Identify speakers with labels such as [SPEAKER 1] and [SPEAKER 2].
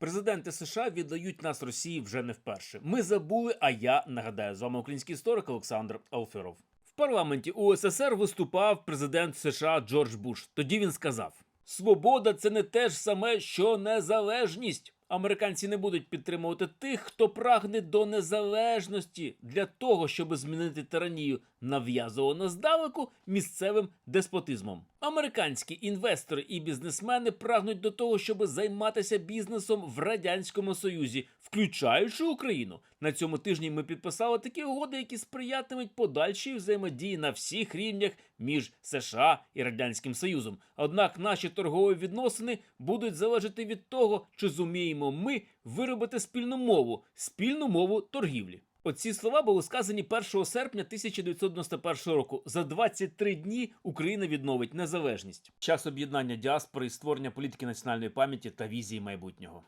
[SPEAKER 1] Президенти США віддають нас Росії вже не вперше. Ми забули, а я нагадаю з вами український історик Олександр Алферов. В парламенті УССР виступав президент США Джордж Буш. Тоді він сказав: Свобода це не те ж саме, що незалежність. Американці не будуть підтримувати тих, хто прагне до незалежності для того, щоб змінити тиранію, нав'язувану здалеку місцевим деспотизмом. Американські інвестори і бізнесмени прагнуть до того, щоб займатися бізнесом в радянському союзі, включаючи Україну. На цьому тижні ми підписали такі угоди, які сприятимуть подальшій взаємодії на всіх рівнях між США і радянським Союзом. Однак наші торгові відносини будуть залежати від того, чи зуміємо ми виробити спільну мову, спільну мову торгівлі. Оці слова були сказані 1 серпня 1991 року. За 23 дні Україна відновить незалежність. Час об'єднання діаспори і створення політики національної пам'яті та візії майбутнього.